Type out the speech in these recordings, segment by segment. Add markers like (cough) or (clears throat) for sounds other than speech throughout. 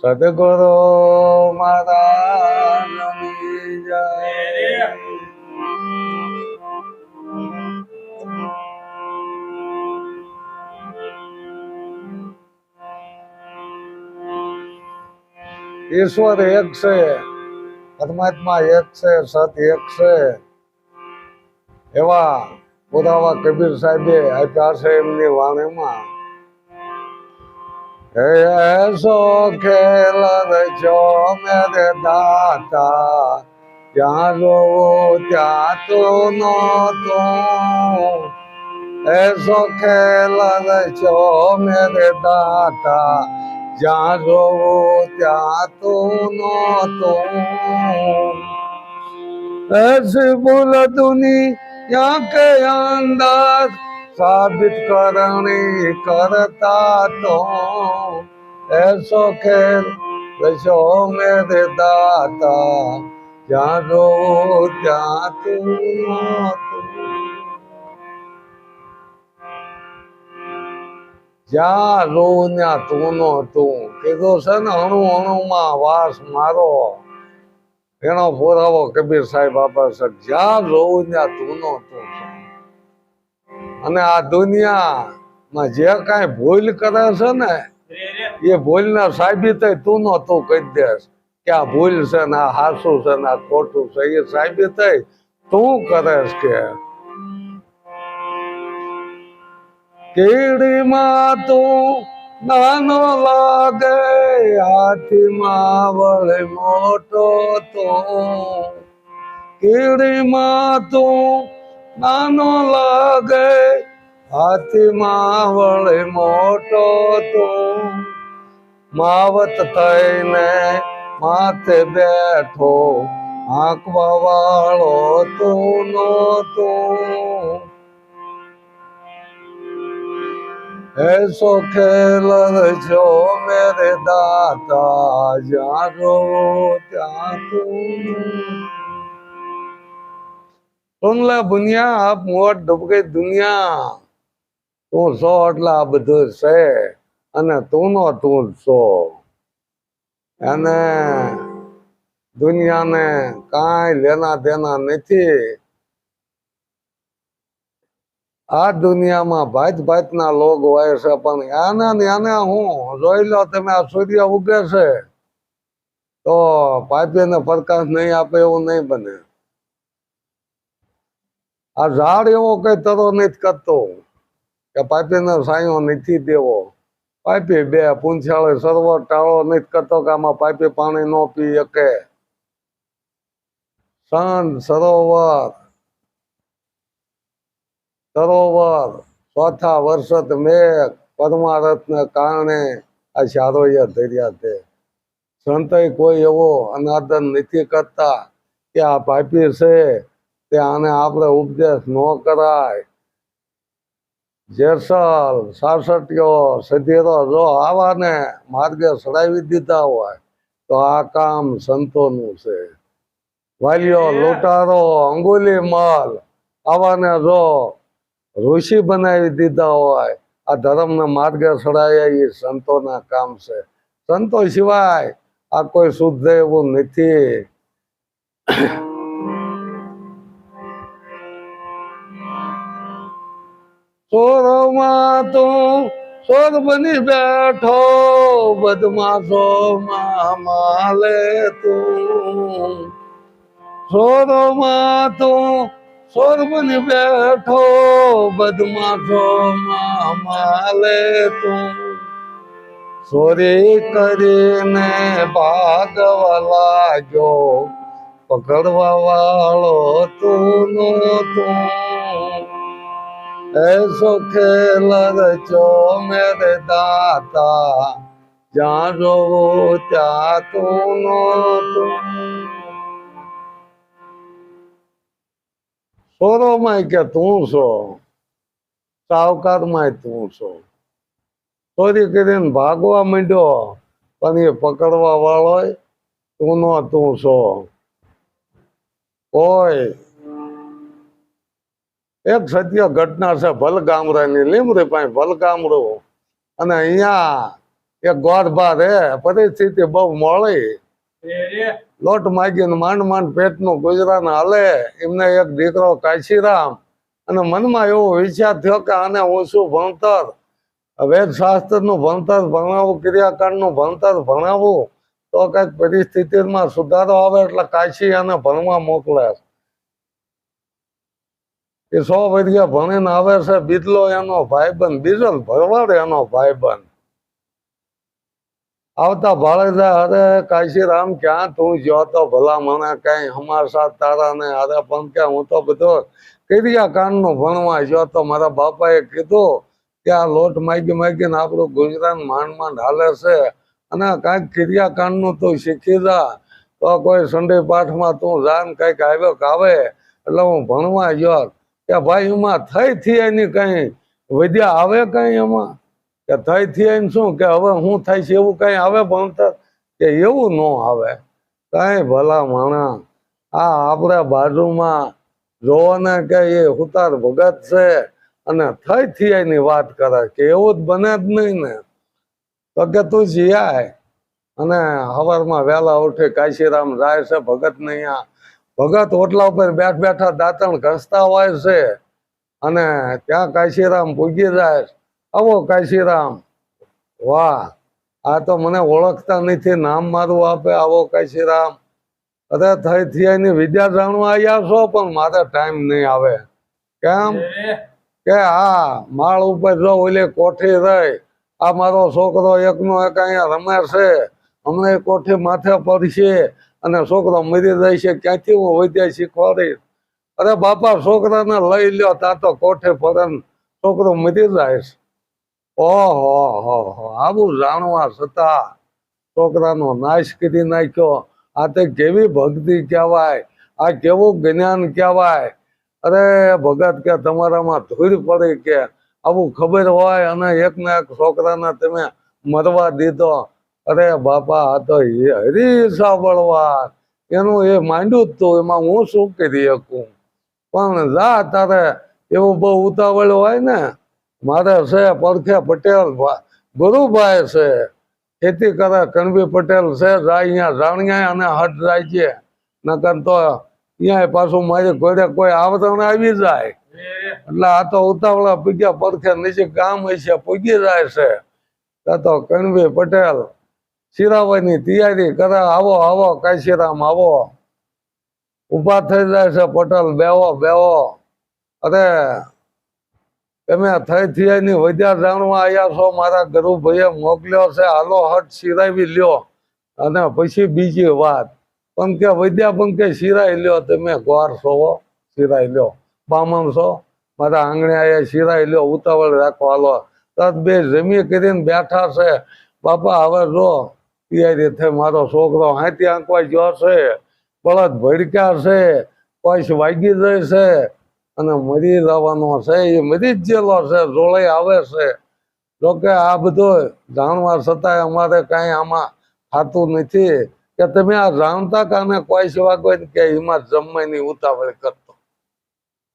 સદગુરુ મારા ઈશ્વર એક છે, પરમાત્મા એક છે, સત એક છે. એવા પુરાવા કબીર સાહેબે આપ્યા છે એમની વાણીમાં. એસો ખેલ રચો મેરે દાતા. જ્યાં જોવો, ત્યાં તો નતો એસો ખેલ રચો મેરે દાતા. જ્યાં જોવો, ત્યાં તો નતો એસ બોલ દુનિયા કે અંદાજ સાબિત કરણી કરતા તો એસો ખેલ દશો મેરે દાતા, જ્યાં જો ત્યાં તું જ્યાં રો ત્યાં તું નો તું કીધું છે ને અણુ અણુમાં વાસ મારો. એનો પુરાવો કબીર સાહેબ આપે છે, જ્યાં રો ત્યાં તું નો તું છે અને આ દુનિયામાં જે કાંઈ ભૂલ કરે છે ને, એ ભૂલને સાબિત તું નો તું કહી દેશ કે આ ભૂલ છે ને, આ હાસું છે ને, આ ખોટું છે, એ સાબિત તું કરેશ કે કેડીમાં તું નાનો લાગે, હાથીમાં વળે મોટો તો. કેડીમાં તું નાનો લાગે, હાથીમાં વળે મોટો તો. માવત થઈને માથે બેઠો, આંકવા વાળો તું નહોતો. એસો ખેલ છો મેરે દાતા જાગો ત્યાં તું. સુન લે બુનિયા આપ મોટ ડબકે દુનિયા. તું છો એટલે આ બધું છે અને તું નો તું છો અને દુનિયાને કાંઈ લેના દેના નથી. આ દુનિયામાં ભાત ભાતના લોગ હોય છે, પણ આના ને આને હું જોઈ લો તમે, આ સૂર્ય ઉગે છે. તો પાપીને પ્રકાશ નહીં આપે એવું નહીં બને. આ ઝાડ એવો કઈ તરો નથી કરતો. કે પાપીને સાયો નથી દેવો. પાપી બે પૂંછાળે સર્વ ટાળો નથી કરતો કે આમાં પાપી પાણી ન પી શકે. સન સરોવર. સરોવર, ચોથા વર્ષત મેઘ, પરમારથને કારણે આ ચારોય ધર્યા છે. સંતય કોઈ એવો અનાદન નથી કરતા કે આ પાપી છે. તે આને આપણે ઉપદેશ ન કરાય. જેસલ સાસટીઓ સધીરો જો આવાને માર્ગે સડાવી દીધા હોય તો આ કામ સંતોનું છે. વાલીઓ લૂંટારો અંગુલી માલ આવાને જો ઋષિ બનાવી દીધા હોય આ ધર્મના માર્ગે સડાયા એ સંતોના કામ છે. સંતો સિવાય આ કોઈ શુદ્ધ એવું નથી. ચોરોમાં તું ચોર બની બેઠો, બદમાશો માલે તું. ચોરોમાં તું ચોર બની બેઠો, બદમાશો માલે તું. ચોરી કરીને ભાગવા લાગ્યો, પકડવા વાળો તું તું સુખ લગચો મેરે દાતા. જ્યાં ત્યાં તું તું સોરોમાં કે તું છો? સાવકાર માય તું છો? ચોરી કરીને ભાગવા માંડ્યો, પણ એ પકડવા વાળો તું નો તું છો. કોઈ એક સત્ય ઘટના છે ભલગામરાની લીમરી પાસે ભલગામડું. અને અહીંયા એક ગોરભા રે પરિસ્થિતિ બહુ મોળી. લોટ માગી માગીને માંડ માંડ પેટનું ગુજરાન હાલે એમને એક દીકરો કાશીરામ. અને મનમાં એવો વિચાર થયો કે આને હું શું ભણતર? વેદ શાસ્ત્રનું ભણતર ભણાવું ક્રિયાકાંડનું ભણતર ભણાવું? તો કંઈક પરિસ્થિતિમાં સુધારો આવે એટલે કાશી અને ભણવા મોકલે. એ સો વર્ષે ભણીને આવે છે, બીજલો એનો ભાઈબંધ બીજલ ભરવાડ એનો ભાઈબંધ. આવતા ભાળેજા, અરે કાશીરામ, ક્યાં તું જ્યો તો ભલા મને કઈ હમાસા તારા ને અરે પણ કે હું તો બધો ક્રિયાકાંડનું ભણવા જ્યો તો મારા બાપાએ કીધું કે આ લોટ માગી માગીને આપણું ગુજરાન માંડ માંડ હાલે છે અને કાંઈક ક્રિયાકાંડનું તું શીખી જા. તો કોઈ સંડે પાઠમાં તું જાન કંઈક આવ્યો કાવે એટલે હું ભણવા ગયો કે ભાઈ, એમાં થઈ થી એની કઈ વિદ્યા આવે કઈ એમાં? કે થઈ થયા શું? કે હવે હું થાય છે એવું કઈ આવે ભણતર કે એવું ન આવે. કઈ ભલા માણા આ આપણા બાજુમાં જોવાને કે એ હુતાર ભગત છે અને થઈ થયા ની વાત કરે કે એવું જ બને જ નહીં ને. તો કે તું જીયાય અને સવારમાં વહેલા ઉઠે કાશીરામ જાય છે ભગત નહીં અહીંયા. ભગત ઓટલા ઉપર બેઠ બેઠા દાંતણ ઘસતા હોય છે અને ત્યાં કાશીરામ પૂગી જાય આવો કાશીરામ. વાહ, આ તો મને ઓળખતા નથી, નામ મારું આપે, આવો કાશીરામ. અરે થઈ થી એની વિદ્યા જાણવા આવ્યા છો, પણ મારે ટાઈમ નહીં આવે. કેમ? કે હા, માળ ઉપર જો ઓલી કોઠી રહી, આ મારો છોકરો એકનો એક અહીંયા રમે છે. હમણાં કોઠી માથે પડશે. અને છોકરો મરી જાય છે, ક્યાંથી હું વધ્યા શીખવાડીશ અરે બાપા, છોકરાને લઈ લ્યો, ત્યાં તો કોઠે પડે છોકરો મરી જાય છે. ઓહો, હો હો, આવું જાણવા છતાં છોકરાનો નાશ કરી નાખ્યો. આ તે કેવી ભક્તિ કહેવાય, આ કેવું જ્ઞાન કહેવાય. અરે ભગત કે તમારામાં ધૂળ પડી કે આવું ખબર હોય અને એક ને એક છોકરાને તમે મરવા દીધો. અરે બાપા, આ તો હરી સાંભળવા. એનું એ માંડ્યું જ તું, એમાં હું શું કરી શકું? પણ જા, તારે એવું બહુ ઉતાવળ હોય ને, મારે છે પરખે પટેલ ગુરુભાઈ છે. ખેતી કરે કણબી પટેલ છે જાય અહીંયા જાણ્યા અને હટ જાય છે. નકર તો અહીંયા પાછું મારી ઘરે કોઈ આવતણ આવી જાય. એટલે આ તો ઉતાવળા પૂગ્યા, પરખે નીચે ગામ હશે, પૂગી જાય છે. તો કણબી પટેલ શિરાવાની તૈયારી કરે, આવો આવો, કાશીરામ, આવો. ઊભા થઈ જાય પટેલ બેવો બેવો અરે, તમે થઈ, થયાની વધ્યા જાણવા આવ્યા છો, મારા ગરુભાઈએ મોકલ્યો છે, હાલો, હટ, શિરાવી લ્યો. અને પછી બીજી વાત પણ કે વધ્યા પણ કે લ્યો, તમે ગોર છો શિરાઈ લ્યો. બામણ છો, મારા આંગણે આયા શિરાઈ લ્યો, ઉતાવળ રાખો, હાલો. તત બે જમી કરીને બેઠા છે. બાપા, હવે જો તૈયારી થઈ મારો છોકરો હાથી આંકવા ગયો છે, બળદ ભડક્યા છે કોઈ વાગી જાય છે અને મરી જવાનો છે, એ મરી જ ગયેલો છે, જોડે આવે છે. જોકે આ બધું જાણવા છતાંય અમારે કાંઈ આમાં થતું નથી કે તમે આ જાણતા કાને કોઈ સેવા કોઈ કે એમાં જમવાની ઉતાવળ કરતો.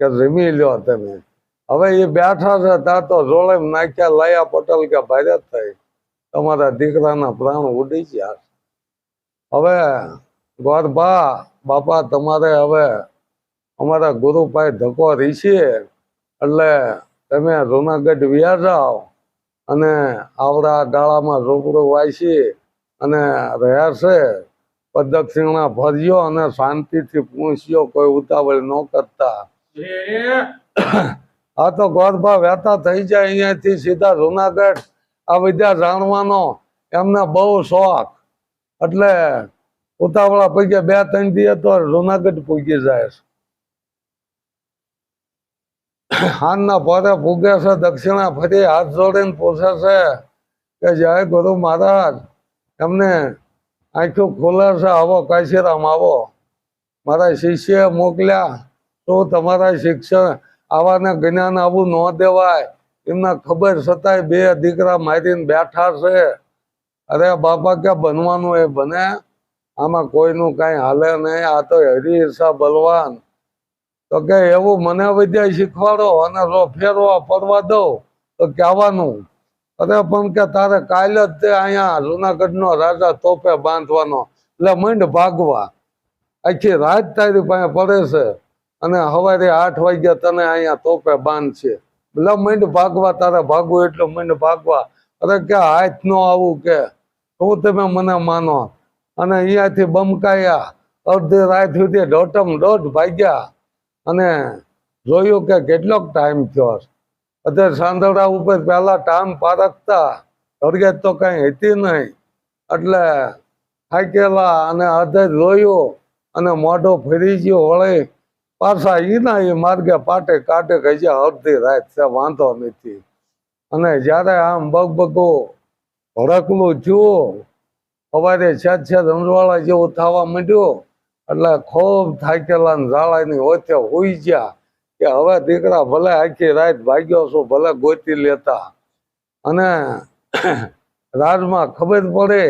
કે જમી લ્યો તમે. હવે એ બેઠા છે ત્યાં તો જોડે નાખ્યા લાયા પટેલ કે ભારે થઈ. તમારા દીકરાના પ્રાણ ઉડી ગયા. હવે ગોરબા બાપા તમારે હવે અમારા ગુરુભાઈ ધક્કો રીશે એટલે તમે જુનાગઢ વ્યા જાઓ અને આવડા ગાળામાં રૂબરૂ વાંચી અને રહ્યા છે. પ્રદક્ષિણા ભરજો અને શાંતિથી પૂછ્યો કોઈ ઉતાવળ ન કરતા. આ તો ગોરભા વહેતા થઈ જાય અહીંયાથી સીધા જુનાગઢ. આ વિદ્યા જાણવાનો એમને બહુ શોખ. એટલે ઉતાવળા પૈકી બે, ત્રણ દિવસ તો જુનાગઢ પૂગી જાય છે. પોરે પૂગે છે, દક્ષિણા ફરી હાથ જોડીને પૂછે છે કે જય ગુરુ મહારાજ, એમને આખું ખુલે છે, આવો કાશીરામ આવો. મારા શિષ્ય મોકલ્યા તો તમારા શિક્ષણ આવાને જ્ઞાન આવું ન દેવાય? એમને ખબર છતાંય બે દીકરા મારીને બેઠા છે. અરે બાપા કે બનવાનું એ બને? આમાં કોઈનું કાંઈ હાલે નહીં. આ તો હરી બલવાન. તો કે એવું મને વિદ્યા શીખવાડો અને જો ફેરવા ફરવા દો તો કહેવાનું. અરે પણ કે તારે કાલે જ તે અહીંયા જુનાગઢનો રાજા તોપે બાંધવાનો. એટલે મંડ ભાગવા. આખી રાત તારી પાસે પડે છે અને સવારે આઠ વાગ્યા તને અહીંયા તોપે બાંધશે. એટલે મંડ ભાગવા, તારે ભાગવું એટલે મંડ ભાગવા. અરે કે હાથ નો આવું કે, હું તમે મને માનો? અને અહીંયાથી બમકાયા. અડધી રાત સુધી દોઢમ દોઢ ભાગ્યા અને જોયું કે કેટલોક ટાઈમ થયો અત્યારે સાંધળા ઉપર પહેલા ટાઈમ પારખતા. અડગે તો કઈ હતી નહીં. એટલે થાકેલા અને અધે જોયું અને મોઢો ફરી ગયો વળે પાછા એના એ માર્ગે પાટે કાટે કહી અડધી રાત છે, વાંધો નથી. અને જ્યારે આમ બગબગો ભડકલું થયું, સવારે છેદ છેદ અંજવાળા જેવું થવા માંડ્યું, એટલે ખૂબ થાકેલા ઝાડાની હોતે હોઈ ગયા કે હવે દીકરા ભલે આખી રાત ભાગ્યો છું, ભલે ગોતી લેતા. અને (clears throat) રાજમાં ખબર પડે,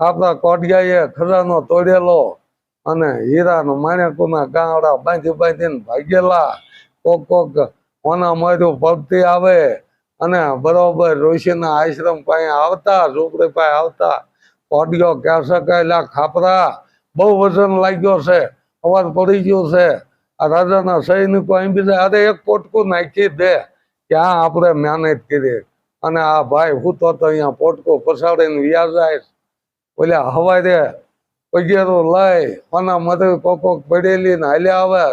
આપણા કોડિયાએ ખજાનો તોડેલો અને હીરાનો માણેકોના ગાંવડા બાંધી બાંધીને ભાગેલા. કોક કોક કોના માર્યું પડતી આવે અને બરોબર ઋષિના આશ્રમ પાસે આવતા, ઝૂંપડી પાસે આવતા. કોડિયો ક્યાં શકાયેલા ખાપરા. બહુ વજન લાગ્યો છે. અવાજ પડી ગયો છે. આ રાજાના સૈનિકો એમ બીજા અરે એક પોટકું નાખી દે. કે આ આપણે મહેનત કરી? અને આ ભાઈ, હું તો અહીંયા પોટકું પછાડીને વ્યા જાય. ઓલા હવારે પગેરો લઈ કોના મધે કોક કોક પડેલી ને હાલ્યા આવે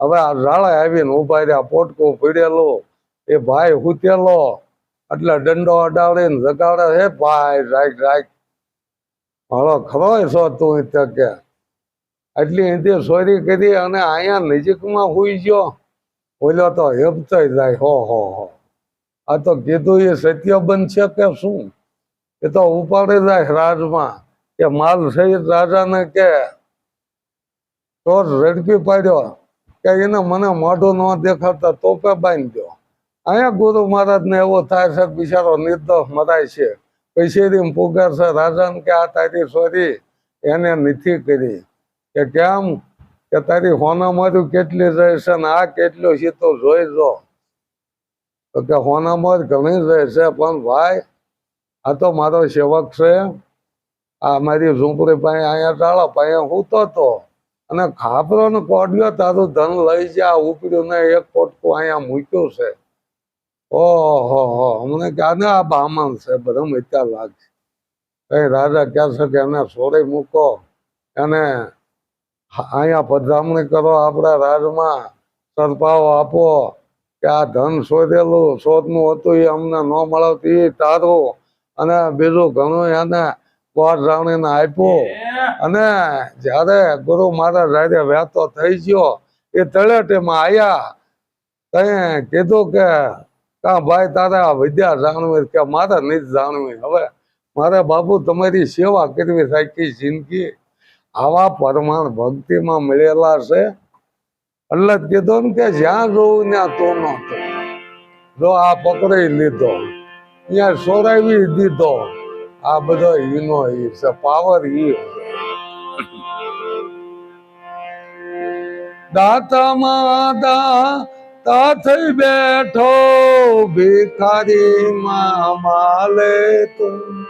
હવે આ ઝાડા આવીને ઊભા રહ્યા, પોટકો પડેલો એ ભાઈ હુતેલો એટલે દંડો અડાડીને જગાડે. હે ભાઈ, રાખ રાખ. હળો ખરો છો તું કે? એટલી અહીંથી ચોરી કરી અને અહીંયા નજીકમાં હુઈ ગયો. ઓલો તો હેપતો જાય. હો હો હો. આ તો કીધું એ સત્ય બનશે કે શું? એ તો ઉપાડે જાય રાજમાં. કે માલ સહિત રાજાને કે તો રડકી પાડ્યો કે એને મને મોઢું ન દેખાડતા તોપે બાંધ્યો. અહીંયા ગુરુ મહારાજને એવો થાય છે બિચારો નિર્દોષ મરાય છે. પૈસેરી પુગાર છે રાજાને કે આ તારી સોરી, એને નથી કરી. કે કેમ? કે તારી હોનામાં કેટલી રહેશે ને આ કેટલું છે તો જોઈ જો. તો કે હોનામાં ઘણી રહેશે પણ ભાઈ, આ તો મારો સેવક છે. આ મારી ઝૂંપડી પાસે અહીંયા ટાળા પાસે હું તો તો. અને ખાપરો ને કોડ્યો તારું ધન લઈ જા ઉપડ્યું ને એક કોટકું અહીંયા મૂક્યું છે. ઓહો, હો, અમને ક્યાં આ બામણ છે? બધા મિત્યા લાગશે. કઈ રાજા કહે છે કે એને સોરે મૂકો. એને અહીંયા પધરામણી કરો આપણા રાજમાં. સરપાઓ આપો. કે આ ધન શોધેલું, શોધનું હતું એ અમને ન મળતું એ તારું. અને બીજું ઘણું એને કોટ રાવણીને આપ્યો. અને જ્યારે ગુરુ મહારાજ રાતે વહેતો થઈ ગયો એ તળેટીમાં આયા. તઈ કીધું કે કા ભાઈ તારે આ વિદ્યા જાણવી કે મારે નહીં જાણવી હવે મારે બાપુ તમારી સેવા કરવી સાચી જિંદગી. આવા પરમાણ ભક્તિમાં મળેલા છે. એટલે જ કીધું ને કે જ્યાં જોવું ત્યાં તો ન જો આ પકડી લીધો ત્યાં સોરાવી દીધો. આ બધો ઈનો ઈ પાવર ઈ દાતા દા તા થઈ બેઠો ભિખારી માં માલે તું.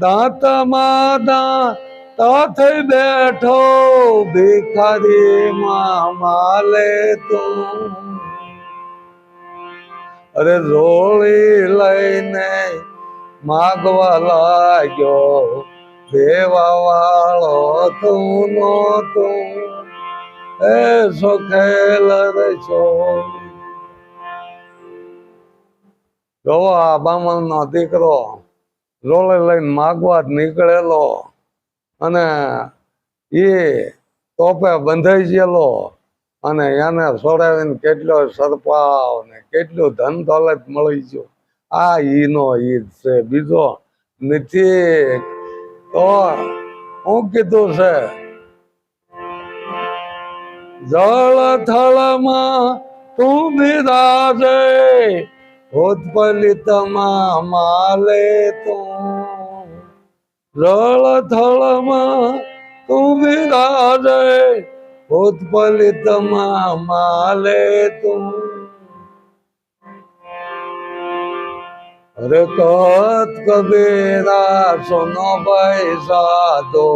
દાતા દા તા થઈ બેઠો ભિખારી માલે તું. અરે રોળી લઈને માગવા લાગ્યો. દેવા વાળો તું નો તું એ સુખેલ રે છો જોવો બામણ નો દીકરો રોલે લઈને માગવા જ નીકળેલો અને એ તોપે બંધાઈ ગયેલો અને એને છોડાવીને કેટલો સરપાવ ને કેટલું ધન દોલત મળી ગયું. આ ઈનો ઈ જ છે બીજો નથી તો હું કીધું છે જળ થળમાં તું બિરાજે ઉત્પલિતમાં માલે તું જળ થળમાં તું બિરાજે ઉત્પલિતમાં માલે તું અરે કત કબીરા સુનો ભાઈ સાધો,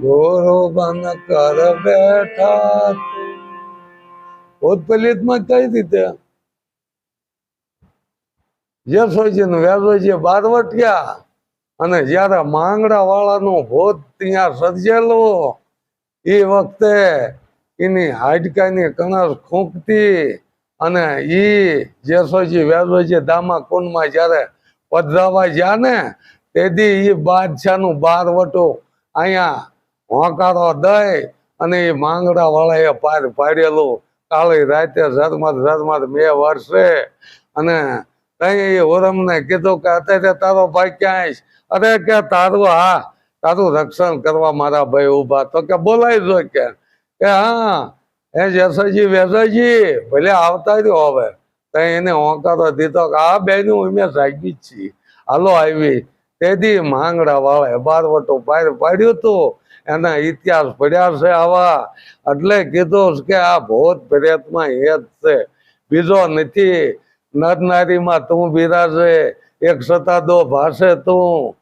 ગોરો બન કર બેઠા ઉત્પલિતમાં કઈ રીતે? યશોજી ને વ્યાસોજી બારવટિયા અને જ્યારે માંગડા વાળાનું ભોત ત્યાં સર્જેલું, એ વખતે એની હાડકાની કણસ ખૂંકતી અને એ જેસોજી વ્યાસોજી દામા કુંડમાં જ્યારે પધરાવા ગયા ને, તેથી એ બાદશાહનું બારવટું અહીંયા હોંકારો દઈ અને એ માંગડા વાળાએ પાર પાડેલું. કાળી રાતે ઝરમત ઝરમત બે વર્ષે. અને કઈ એ ઓરમને કીધું કે અત્યારે તારો ભાઈ ક્યાંય અરે કે તારું હા, તારું રક્ષણ કરવા મારા ભાઈ ઊભા. તો કે જો કે. કે હા એ જસજી વેસજી ભલે આવતા રહ્યો હવે ત્યાં એને હોંકારો દીધો કે આ બેનું જાગી જ છીએ. હાલો આવી. તેથી માંગડા વાળા બારવટો પાર પાડ્યું હતું. એના ઇતિહાસ પડ્યા છે આવા. એટલે કીધું કે આ ભૂત પ્રેતમાં જ છે. બીજો નથી. નર નારીમાં તું બિરાજે એક સતાદો ભાષે તું.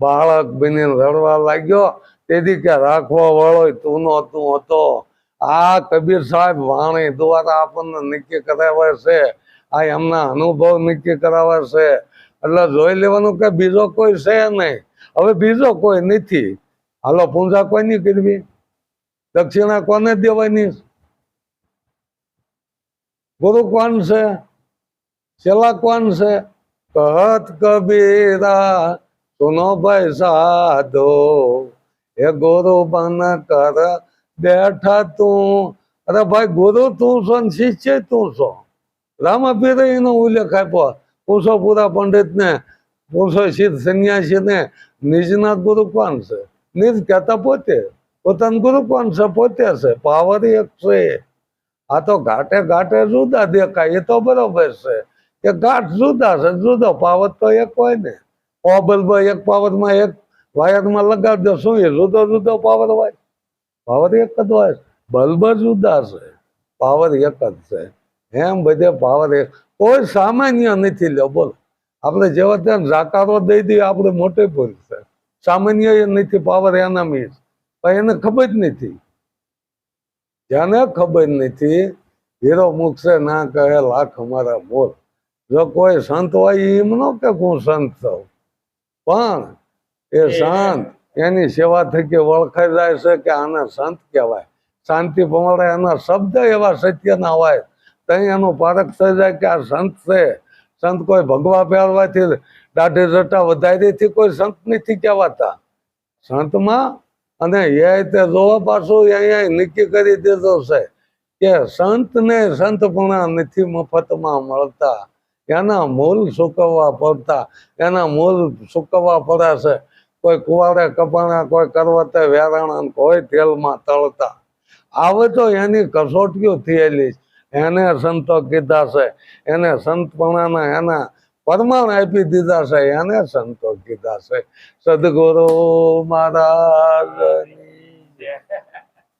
બાળક બનીને રડવા લાગ્યો. તેથી કે રાખવા વાળો તું નો તું હતો. આ કબીર સાહેબ વાણી દ્વારા આપણને નક્કી કરાવે છે. આ એમના અનુભવ નક્કી કરાવે છે. એટલે જોઈ લેવાનું કે બીજો કોઈ છે નહીં. હવે બીજો કોઈ નથી. હાલો, પૂંજા કોઈ નહીં કરવી? દક્ષિણા કોને દેવાની? ગુરુ કોણ છે? છેલ્લા કોણ છે? કહત કબીરા, સુનો ભાઈ સાધો. એ ગુરુ, બન કર બેઠા તું. અરે ભાઈ, ગુરુ તું છો ને શિષ્ય તું છો? રામાપીરે એનો ઉલ્લેખ આપ્યો. પૂછો પૂરા પંડિત ને પૂછો સિદ્ધ સંન્યાસી ને નિજનાથ ગુરુ કોણ છે? નિજ કહેતા પોતે. પોતાનું ગુરુ કોણ છે? પોતે છે. પાવર એક છે. આ તો ઘાટે ઘાટે જુદા દેખાય. એ તો બરોબર છે કે ગાંઠ જુદા છે. જુદો પાવર તો એક હોય ને. ઓબલ એક પાવરમાં એક વાયરમાં લગાડી દો. શું એ જુદો જુદો પાવર હોય? પાવર એક જ હોય બલ્બ જુદા છે. પાવર એક જ છે. એમ બધે પાવર એક. કોઈ સામાન્ય નથી લ્યો બોલો. આપણે જેવા ત્યાં જાકારો દઈ દઈએ આપણે મોટે પૂરી છે. સામાન્ય નથી પાવર એના મીન્સ પણ એને ખબર જ નથી. જેને ખબર નથી હીરો મૂકશે ના કહે લાખ અમારા મોર. જો કોઈ સંત હોય એમ ન કે હું સંત છું પણ એ સંત એની સેવા થકી ઓળખાઈ જાય છે કે આને સંત કહેવાય. શાંતિ પ્રમાણે એના શબ્દ એવા સત્યના હોય. ત્યાં એનું પારક થઈ જાય કે આ સંત છે. સંત કોઈ ભગવા પહેરવાથી દાઢી જટા વધારીથી કોઈ સંત નથી કહેવાતા. સંતમાં અને એ તે જોવા પાછું અહીંયા નક્કી કરી દીધો છે કે સંતને સંતપણા નથી મફતમાં મળતા. એના મૂળ સુકવવા પડતા. એના મૂળ સુકવવા પડ્યા છે. કોઈ કુવાડે, કપાણા, કોઈ કરવતે, વેરાણા કોઈ તેલમાં તળતા. આવે તો એની કસોટીઓ થયેલી એને સંતો કીધા છે. એને સંતપણાના એના પરમાણ આપી દીધા છે. એને સંતો કીધા છે. સદગુરુ મહારાજ.